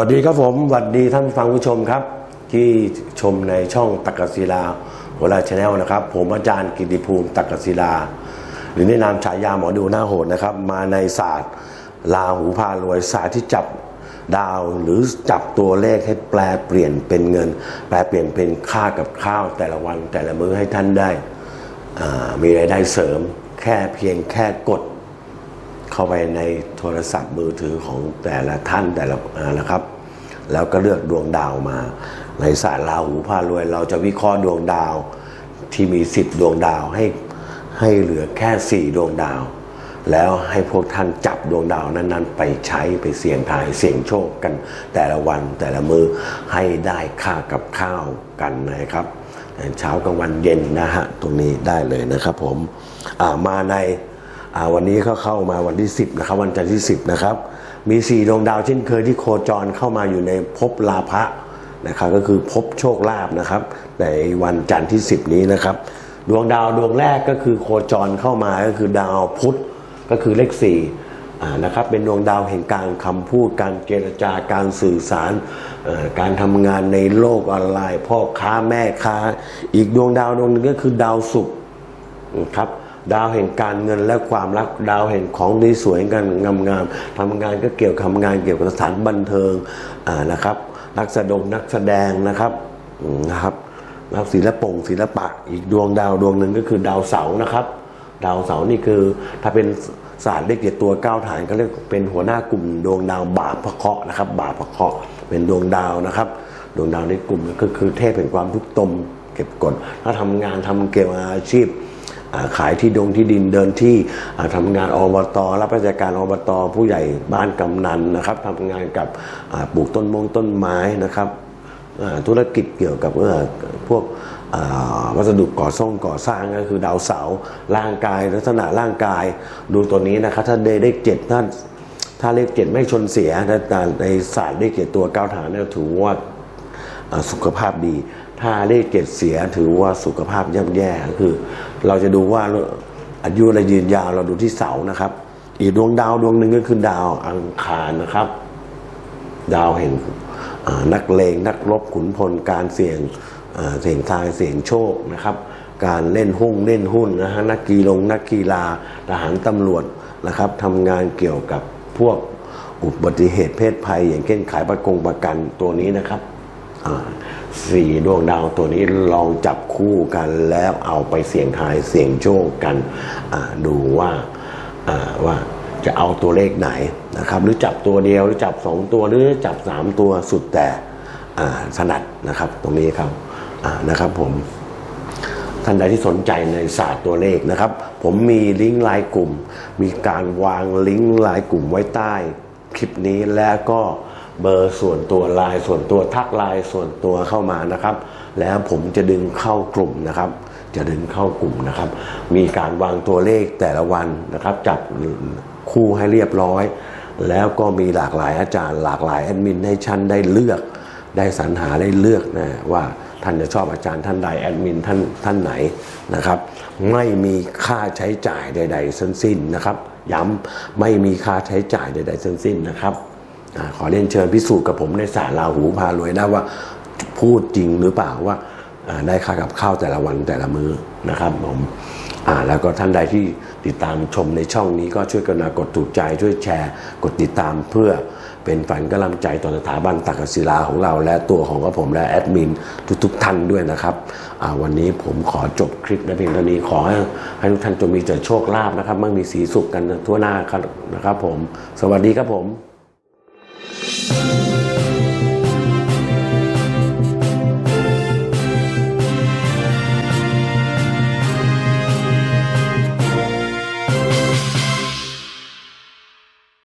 วัสดีครับผมสวัสดีท่านฟังผู้ชมครับ ที่ชมในช่องตักกศิลาหัวลาชาแนลนะครับ ผมอาจารย์กิติภูมิตักกศิลา หรือในนามฉายาหมอดูหน้าโหดนะครับ มาในศาสตร์ลาหูพารวยศาสตร์ที่จับดาวหรือจับตัวเลขให้แปลเปลี่ยนเป็นเงิน แปลเปลี่ยนเป็นค่ากับข้าวแต่ละวันแต่ละมื้อให้ท่านได้มีรายได้เสริม แค่เพียงแค่กด เข้าไปในโทรศัพท์มือถือของแต่ละท่านแต่ละนะครับ แล้วก็เลือกดวงดาวมา ในศาสตร์ราหูพารวย เราจะวิเคราะห์ดวงดาวที่มีสิบดวงดาวให้ให้เหลือแค่สี่ดวงดาว แล้วให้พวกท่านจับดวงดาวนั้น ๆ ไปใช้ไปเสี่ยงทายเสี่ยงโชคกัน แต่ละวันแต่ละมือให้ได้ค่ากับข้าวกันนะครับเช้ากลางวันเย็นนะฮะตรงนี้ได้เลยนะครับผมมาใน วันนี้ก็เข้ามาวันที่ 10นะครับวันจันทร์ที่ 10นะครับมี4ดวงดาวเช่นเคยที่โคจรเข้ามาอยู่ในภพลาภะนะครับก็คือภพโชคลาภนะครับในวันจันทร์ที่ 10 นี้นะครับ ดวงดาวดวงแรกก็คือโคจรเข้ามาก็คือดาวพุธก็คือเลข4อ่นะครับเป็นดวงดาวแห่งการคำพูดการเจรจาการสื่อสาร การทำงานในโลกออนไลน์ พ่อค้าแม่ค้า อีกดวงดาวดวงหนึ่งก็คือดาวศุกร์ครับ ดาวแห่งการเงินและความรักดาวแห่งของดีสวยกันงามๆทำงานก็เกี่ยวกับทำงานเกี่ยวกับสถานบันเทิงนะครับ นักแสดงนักแสดงนะครับนะครับนักศิลปงศิลปะอีกดวงดาวดวงหนึ่งก็คือดาวเสาร์นะครับ ดาวเสาร์นี่คือถ้าเป็นศาสตร์เลขเจ็ดตัวเก้าฐานก็เรียกเป็นหัวหน้ากลุ่ม ดวงดาวบาปพระเคราะห์นะครับ บาปพระเคราะห์เป็นดวงดาวนะครับ ดวงดาวในกลุ่มก็คือเทพแห่งความทุกข์ตมเก็บกดถ้าทำงานทำเกี่ยวกับอาชีพ ขายที่ดงที่ดินเดินที่อ่าทำงานอบตรับราชการอบตผู้ใหญ่บ้านกำนันนะครับทำงานกับปลูกต้นมงต้นไม้นะครับธุรกิจเกี่ยวกับเออพวกวัสดุก่อสร้างก่อสร้างก็คือดาวเสาร่างกายลักษณะร่างกาย ดูตัวนี้นะครับ ถ้าได้เลขเจ็ดท่านถ้าเลขเจ็ดไม่ชนเสียในในศาสตร์เลขเจ็ดตัวเก้าฐานเนี่ยถือว่าสุขภาพดี ถ้าเลขเจ็ดเสียถือว่าสุขภาพย่ำแย่คือ เราจะดูว่าอายุรายืนยาวเราดูที่เสานะครับ อีกดวงดาวดวงหนึ่งก็คือดาวอังคารนะครับ ดาวแห่งนักเลงนักรบขุนพลการเสี่ยงเสี่ยงทายเสี่ยงโชคนะครับ การเล่นหุ้นเล่นหุ้นนะฮะนักกีฬานักกีฬาทหารตำรวจนะครับทำงานเกี่ยวกับพวกอุบัติเหตุเพศภัย อย่างเช่นขายประกงประกันตัวนี้นะครับ สี่ดวงดาวตัวนี้ลองจับคู่กันแล้วเอาไปเสี่ยงทายเสี่ยงโชคกันดูว่าว่าจะเอาตัวเลขไหนนะครับ หรือจับตัวเดียวหรือจับสองตัวหรือจับสามตัวสุดแต่ถนัดนะครับตรงนี้ครับนะครับผมท่านใดที่สนใจในศาสตร์ตัวเลขนะครับ ผมมีลิงก์ไลน์กลุ่ม มีการวางลิงก์ไลน์กลุ่มไว้ใต้คลิปนี้แล้วก็ เบอร์ส่วนตัวไลน์ส่วนตัวทักไลน์ส่วนตัวเข้ามานะครับ แล้วผมจะดึงเข้ากลุ่มนะครับ จะดึงเข้ากลุ่มนะครับ มีการวางตัวเลขแต่ละวันนะครับ จับคู่ให้เรียบร้อย แล้วก็มีหลากหลายอาจารย์ หลากหลายแอดมินให้ชั้นได้เลือก ได้สรรหาได้เลือกนะว่าท่านจะชอบอาจารย์ท่านใดแอดมินท่านท่านไหนนะครับ ไม่มีค่าใช้จ่ายใด ๆ ทั้งสิ้นนะครับ ย้ำไม่มีค่าใช้จ่ายใด ๆ ทั้งสิ้นนะครับ ขอเรียนเชิญพิสูจน์กับผมในสารลาหูพารวยนะว่าพูดจริงหรือเปล่าว่าได้ค่ากับข้าวแต่ละวันแต่ละมื้อนะครับผมแล้วก็ท่านใดที่ติดตามชมในช่องนี้ก็ช่วยกันนากดถูกใจ ช่วยแชร์ กดติดตามเพื่อเป็นฝันกำลังใจต่อสถาบันตักศิลาของเรา และตัวของกระผมและแอดมินทุกๆท่านด้วยนะครับวันนี้ผมขอจบคลิปในเพียงเท่านี้ขอให้ใหทุกท่านจงมีแต่โชคลาภนะครับมั่งมีสีสุขกันทั่วหน้านะครับผม สวัสดีครับผม Thank you.